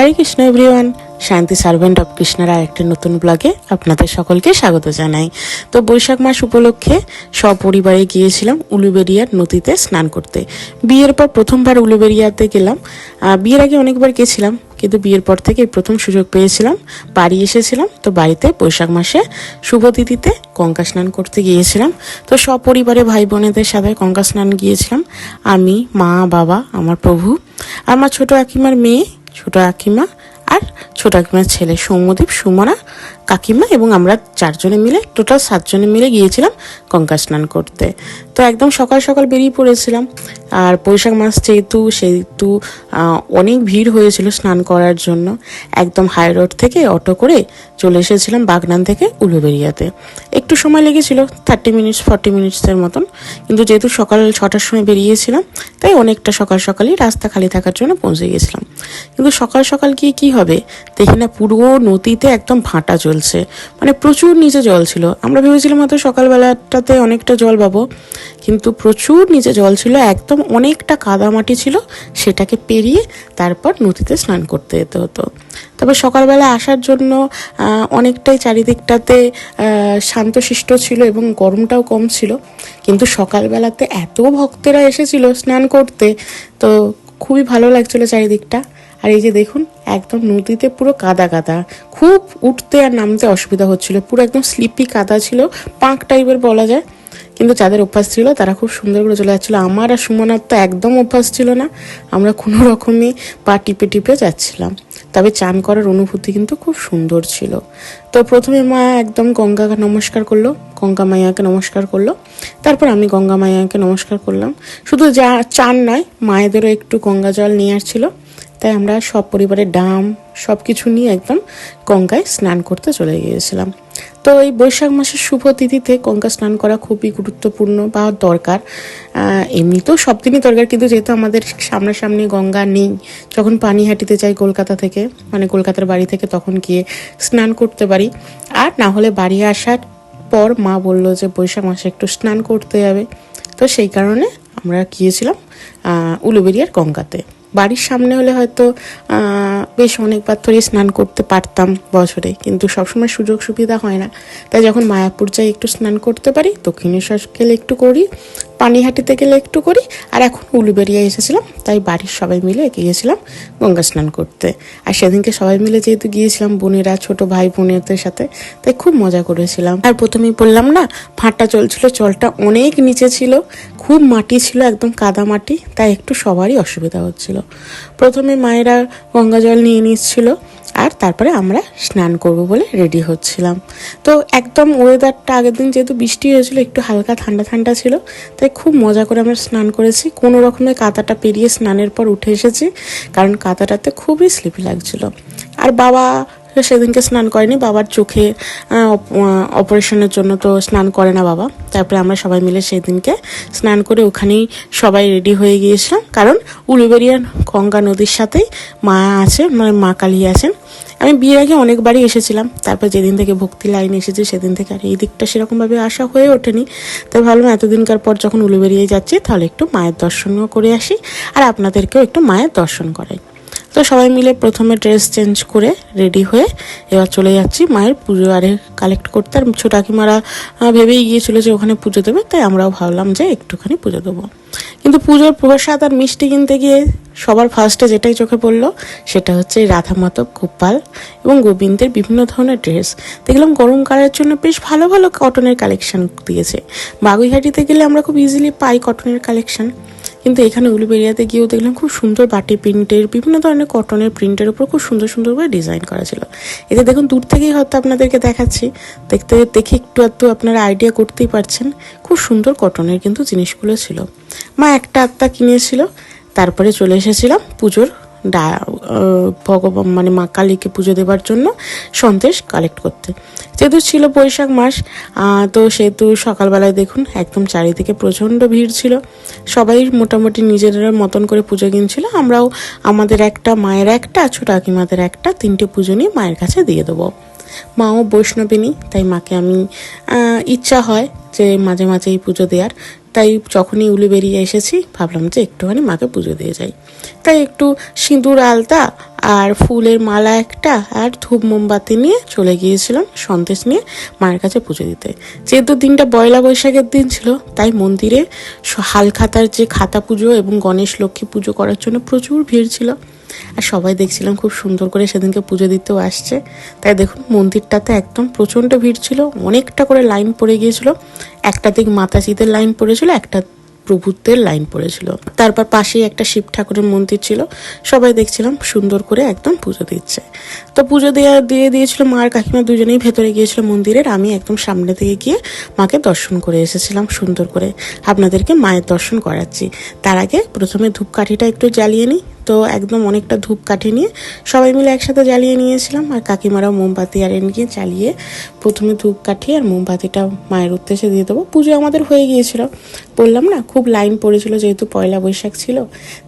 হরে Krishna everyone শান্তি servant of কৃষ্ণের আরেকটি নতুন ব্লগে আপনাদের সকলকে স্বাগত জানাই। তো বৈশাখ মাস উপলক্ষে সপরিবারে গিয়েছিলাম উলুবেরিয়ার নদীতে স্নান করতে। বিয়ের পর প্রথমবার উলুবেরিয়াতে গেলাম। বিয়ের আগে অনেকবার গেছিলাম, কিন্তু বিয়ের পর থেকে প্রথম সুযোগ পেয়েছিলাম। বাড়ি এসেছিলাম, তো বাড়িতে বৈশাখ মাসে শুভ তিথিতে গঙ্গা স্নান করতে গিয়েছিলাম। তো সপরিবারে ভাই বোনেদের সাথে গঙ্গা স্নান গিয়েছিলাম। আমি, মা, বাবা, আমার প্রভু আমার ছোট কাকিমার মেয়ে ছোট কাকিমা আর ছোট কাকিমার ছেলে সৌম্যদীপ, সুমনা, কাকিমা এবং আমরা চারজনে মিলে টোটাল সাতজনে মিলে গিয়েছিলাম গঙ্গা স্নান করতে। তো একদম সকাল সকাল বেরিয়ে পড়েছিলাম। আর বৈশাখ মাস যেহেতু, সেহেতু অনেক ভিড় হয়েছিল স্নান করার জন্য। একদম হাই রোড থেকে অটো করে চলে এসেছিলাম বাগনান থেকে উলুবেরিয়াতে। একটু সময় লেগেছিল থার্টি মিনিটস ফর্টি মিনিটসের মতন। কিন্তু যেহেতু সকাল ছটার সময় বেরিয়েছিলাম, তাই অনেকটা সকাল সকালই রাস্তা খালি থাকার জন্য পৌঁছে গেছিলাম। কিন্তু সকাল সকাল গিয়ে কি হবে? দেখি না, পুরো নদীতে একদম ভাঁটা চলছে মানে প্রচুর নিচে জল ছিল। আমরা ভেবেছিলাম হয়তো সকালবেলাটাতে অনেকটা জল পাবো। কিন্তু প্রচুর নিচে জল ছিল, একদম অনেকটা কাদামাটি ছিল, সেটাকে পেরিয়ে তারপর নদীতে স্নান করতে যেতে হতো। তবে সকালবেলা আসার জন্য অনেকটাই চারিদিকটাতে শান্তশিষ্ট ছিল এবং গরমটাও কম ছিল। কিন্তু সকালবেলাতে এত ভক্তেরা এসেছিল স্নান করতে, তো খুবই ভালো লাগছিল চারিদিকটা। আর এই যে দেখুন, একদম নদীতে পুরো কাদা কাদা। খুব উঠতে আর নামতে অসুবিধা হচ্ছিল, পুরো একদম স্লিপি কাদা ছিল, পাঁক টাইপের বলা যায়। কিন্তু যাদের অভ্যাস ছিল, তারা খুব সুন্দর করে চলে যাচ্ছিল। আমার আর সুমনার তো একদম অভ্যাস ছিল না। আমরা কোনো রকমই পা টিপে টিপে যাচ্ছিলাম। তবে চান করার অনুভূতি কিন্তু খুব সুন্দর ছিল। তো প্রথমে মা একদম গঙ্গাকে নমস্কার করল, গঙ্গা মাইয়াকে নমস্কার করল। তারপর আমি গঙ্গা মাইয়াকে নমস্কার করলাম। শুধু যা চান নয়, মায়েদেরও একটু গঙ্গা জল নিয়ে আসছিল। তাই আমরা সব পরিবারের ডাম সব কিছু নিয়ে একদম গঙ্গায় স্নান করতে চলে গিয়েছিলাম। তো এই বৈশাখ মাসের শুভ তিথিতে গঙ্গা স্নান করা খুবই গুরুত্বপূর্ণ বা দরকার। এমনিতেও সব দিনই দরকার, কিন্তু যেহেতু আমাদের সামনাসামনি গঙ্গা নেই, যখন পানিহাটিতে যাই কলকাতা থেকে মানে কলকাতার বাড়ি থেকে তখন গিয়ে স্নান করতে পারি। আর না হলে বাড়ি আসার পর মা বলল যে বৈশাখ মাসে একটু স্নান করতে যাবে। তো সেই কারণে আমরা গিয়েছিলাম উলুবেরিয়ার গঙ্গাতে। বাড়ির সামনে হলে হয়তো বেশ অনেকবার ধরে স্নান করতে পারতাম বছরে, কিন্তু সবসময় সুযোগ সুবিধা হয় না। তাই যখন মায়াপুর যাই একটু স্নান করতে পারি, দক্ষিণেশ্বর গেলে একটু করি পানিহাটিতে গেলে একটু করি, আর এখন উলুবেরিয়া এসেছিলাম, তাই বাড়ির সবাই মিলে গিয়েছিলাম গঙ্গা স্নান করতে। আর সেদিনকে সবাই মিলে যেহেতু গিয়েছিলাম, বোনেরা, ছোট ভাই বোনেদের সাথে, তাই খুব মজা করেছিলাম। আর প্রথমেই বললাম না ভাঁটা চলছিল জলটা অনেক নিচে ছিল, খুব মাটি ছিল, একদম কাদা মাটি, তাই একটু সবারই অসুবিধা হচ্ছিল। প্রথমে মায়েরা গঙ্গা জল নিয়ে নিচ্ছিল আর তারপরে আমরা স্নান করব বলে রেডি হচ্ছিলাম। তো একদম ওয়েদারটা আগের দিন যেহেতু বৃষ্টি হয়েছিল, একটু হালকা ঠান্ডা ঠান্ডা ছিল, তাই খুব মজা করে আমরা স্নান করেছি। কোনো রকমের কাতাটা পেরিয়ে স্নানের পর উঠে এসেছি, কারণ কাতাটাতে খুবই স্লিপি লাগছিল। আর বাবা সেদিনকে স্নান করেনি, বাবার চোখে অপারেশনের জন্য তো স্নান করে না বাবা। তারপরে আমরা সবাই মিলে সেই দিনকে স্নান করে ওখানেই সবাই রেডি হয়ে গিয়েছিলাম। কারণ উলুবেরিয়ার গঙ্গা নদীর সাথেই মা আছে মানে মা কালী আছেন। আমি বিয়ের আগে অনেকবারই এসেছিলাম। তারপর যেদিন থেকে ভক্তি লাইন এসেছি, সেদিন থেকে আর এই দিকটা সেরকমভাবে আসা হয়ে ওঠেনি। তাই ভাবলাম এতদিনকার পর যখন উলুবেরিয়ে যাচ্ছি, তাহলে একটু মায়ের দর্শনও করে আসি। আর আপনাদেরকেও একটু মায়ের দর্শন করাই। তো সবাই মিলে প্রথমে ড্রেস চেঞ্জ করে রেডি হয়ে এবার চলে যাচ্ছি মায়ের পুজো। আরে কালেক্ট করতে। আর ছোট কাকিমারা ভেবেই গিয়েছিল যে ওখানে পুজো দেবে, তাই আমরাও ভাবলাম যে একটুখানি পুজো দেবো। কিন্তু পুজোর প্রসাদ আর মিষ্টি কিনতে গিয়ে সবার ফার্স্টে যেটাই চোখে পড়ল, সেটা হচ্ছে রাধা মাধব গোপাল এবং গোবিন্দের বিভিন্ন ধরনের ড্রেস দেখলাম গরমকালের জন্য বেশ ভালো ভালো কটনের কালেকশন দিয়েছে। বাগুইহাটিতে গেলে আমরা খুব ইজিলি পাই কটনের কালেকশন কিন্তু এখানে উলুবেরিয়াতে গিয়েও দেখলাম খুব সুন্দর বাটি প্রিন্টের, বিভিন্ন ধরনের কটনের প্রিন্টের উপর খুব সুন্দর সুন্দর করে ডিজাইন করা ছিল। এতে দেখুন, দূর থেকেই হয়তো আপনাদেরকে দেখাচ্ছি। দেখতে, দেখে একটু একটু আপনারা আইডিয়া করতেই পারছেন। খুব সুন্দর কটনের কিন্তু জিনিসগুলো ছিল। মা একটা আত্মা কিনেছিল, তারপরে চলে এসেছিলাম পুজোর ডা ভগবান মানে মা কালীকে পুজো দেওয়ার জন্য সন্দেশ কালেক্ট করতে। যেহেতু ছিল বৈশাখ মাস তো সেহেতু সকালবেলায় দেখুন একদম চারিদিকে প্রচণ্ড ভিড় ছিল। সবাই মোটামুটি নিজেদের মতন করে পুজো কিনছিল। আমরাও আমাদের একটা, মায়ের একটা ছোট কাকিমাদের একটা, তিনটে পুজো নিয়ে মায়ের কাছে দিয়ে দেবো। মাও বৈষ্ণবিনী, তাই মাকে আমি ইচ্ছা হয় যে মাঝে মাঝে এই পুজো দেওয়ার। তাই যখনই উলি বেরিয়ে এসেছি, ভাবলাম যে একটুখানি মাকে পুজো দিয়ে যাই। তাই একটু সিঁদুর, আলতা আর ফুলের মালা একটা আর ধূপ মোমবাতি নিয়ে চলে গিয়েছিলাম সন্দেশ নিয়ে মায়ের কাছে পুজো দিতে। যেহেতু দিনটা পয়লা বৈশাখের দিন ছিল, তাই মন্দিরে হালখাতার যে খাতা পুজো এবং গণেশ লক্ষ্মী পুজো করার জন্য প্রচুর ভিড় ছিল। আর সবাই দেখছিলাম খুব সুন্দর করে সেদিনকে পুজো দিতেও আসছে। তাই দেখুন, মন্দিরটাতে একদম প্রচণ্ড ভিড় ছিল, অনেকটা করে লাইন পড়ে গিয়েছিল। একটা দিক মাতাজিদের লাইন পড়েছিল, একটা প্রভুত্বের লাইন পড়েছিল। তারপর পাশেই একটা শিব ঠাকুরের মন্দির ছিল, সবাই দেখছিলাম সুন্দর করে একদম পুজো দিচ্ছে। তো পুজো দেওয়া দিয়ে দিয়েছিল মা আর কাকিমা দুজনেই ভেতরে গিয়েছিল মন্দিরের, আমি একদম সামনে থেকে গিয়ে মাকে দর্শন করে এসেছিলাম সুন্দর করে। আপনাদেরকে মায়ের দর্শন করাচ্ছি। তার আগে প্রথমে ধূপকাঠিটা একটু জ্বালিয়ে নিই। তো একদম অনেকটা ধূপ কাঠে নিয়ে সবাই মিলে একসাথে জ্বালিয়ে নিয়েছিলাম। আর কাকিমারাও মোমবাতি আর এনকে জ্বালিয়ে প্রথমে ধূপ কাঠিয়ে আর মোমবাতিটা মায়ের উদ্দেশ্যে দিয়ে দেবো। পুজো আমাদের হয়ে গিয়েছিল। বললাম না, খুব লাইন পড়েছিল যেহেতু পয়লা বৈশাখ ছিল,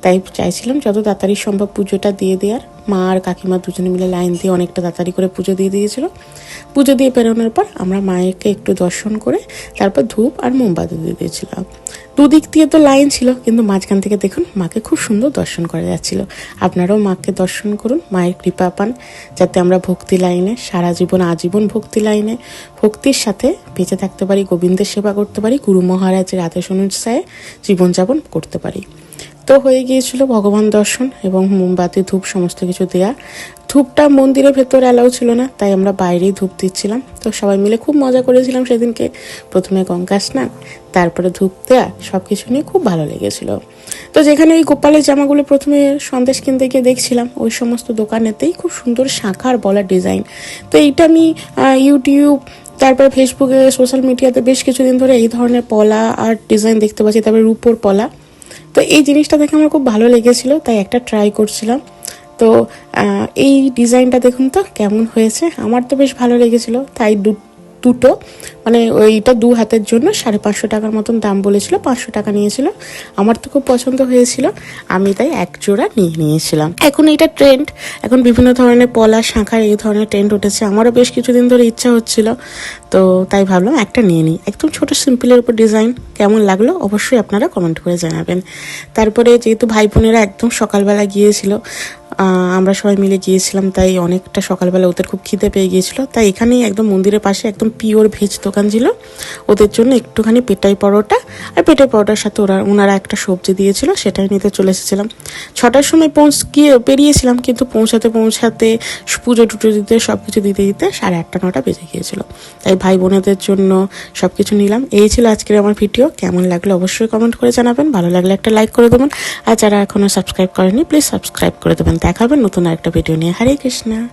তাই চাইছিলাম যত তাড়াতাড়ি সম্ভব পুজোটা দিয়ে দেওয়ার। মা আর কাকিমা দুজনে মিলে লাইন দিয়ে অনেকটা তাড়াতাড়ি করে পুজো দিয়ে দিয়েছিল। পুজো দিয়ে বেরোনোর পর আমরা মায়েরকে একটু দর্শন করে তারপর ধূপ আর মোমবাতি দিয়ে দিয়েছিলাম। দুদিক দিয়ে তো লাইন ছিল, কিন্তু মাঝখান থেকে দেখুন মাকে খুব সুন্দর দর্শন করা যাচ্ছিল। আপনারাও মাকে দর্শন করুন, মায়ের কৃপা পান, যাতে আমরা ভক্তি লাইনে, সারা জীবন আজীবন ভক্তি লাইনে, ভক্তির সাথে বেঁচে থাকতে পারি, গোবিন্দের সেবা করতে পারি, গুরু মহারাজের আদেশ অনুসারে জীবনযাপন করতে পারি। তো হয়ে গিয়েছিল ভগবান দর্শন এবং মোমবাতি, ধূপ, সমস্ত কিছু দেয়া। ধূপটা মন্দিরের ভেতরে অ্যালাউ ছিল না, তাই আমরা বাইরেই ধূপ দিচ্ছিলাম। তো সবাই মিলে খুব মজা করেছিলাম সেদিনকে। প্রথমে গঙ্গা স্নান, তারপরে ধূপ দেয়া সব কিছু নিয়ে খুব ভালো লেগেছিল। তো যেখানে ওই গোপালের জামাগুলো প্রথমে সন্দেশ কিনতে গিয়ে দেখছিলাম, ওই সমস্ত দোকানেতেই খুব সুন্দর শাঁখার বলা ডিজাইন। তো এইটা আমি ইউটিউব তারপরে ফেসবুকে সোশ্যাল মিডিয়াতে বেশ কিছুদিন ধরে এই ধরনের পলা আর ডিজাইন দেখতে পাচ্ছি, তারপরে রূপোর পলা। তো এই জিনিসটা দেখে আমার খুব ভালো লেগেছিল, তাই একটা ট্রাই করছিলাম। তো এই ডিজাইনটা দেখুন তো কেমন হয়েছে। আমার তো বেশ ভালো লেগেছিল, তাই দুটো। মানে ওইটা দু হাতের জন্য সাড়ে পাঁচশো টাকার মতন দাম বলেছিল, পাঁচশো টাকা নিয়েছিল। আমার তো খুব পছন্দ হয়েছিল, আমি তাই এক জোড়া নিয়ে নিয়েছিলাম। এখন এটা ট্রেন্ড এখন বিভিন্ন ধরনের পলা, শাঁখা, এই ধরনের ট্রেন্ড উঠেছে। আমারও বেশ কিছুদিন ধরে ইচ্ছা হচ্ছিল, তো তাই ভাবলাম একটা নিয়ে নিই। একদম ছোট সিম্পলের উপর ডিজাইন কেমন লাগল অবশ্যই আপনারা কমেন্ট করে জানাবেন। তারপরে যেহেতু ভাই বোনেরা একদম সকালবেলা গিয়েছিল আমরা সবাই মিলে গিয়েছিলাম, তাই অনেকটা সকালবেলা ওদের খুব খিদে পেয়ে গিয়েছিল, তাই এখানেই একদম মন্দিরের পাশে একদম পিওর ভেজ দোকান ছিল। ওদের জন্য একটুখানি পেটাই পরোটা আর পেটাই পরোটার সাথে ওরা, ওনারা একটা সবজি দিয়েছিল, সেটাই নিতে চলে এসেছিলাম। ছটার সময় পৌঁছ, গিয়ে পেরিয়েছিলাম কিন্তু পৌঁছাতে পৌঁছাতে পুজো টুটো দিতে সব কিছু দিতে দিতে সাড়ে আটটা, নটা বেজে গিয়েছিল। তাই ভাই বোনেদের জন্য সব কিছু নিলাম। এই ছিল আজকের আমার ভিডিও। কেমন লাগল অবশ্যই কমেন্ট করে জানাবেন। ভালো লাগলে একটা লাইক করে দেবেন। আর যারা এখনও সাবস্ক্রাইব করেনি প্লিজ সাবস্ক্রাইব করে দেবেন। দেখা হবে নতুন আরেকটা ভিডিও নিয়ে। হরে কৃষ্ণা।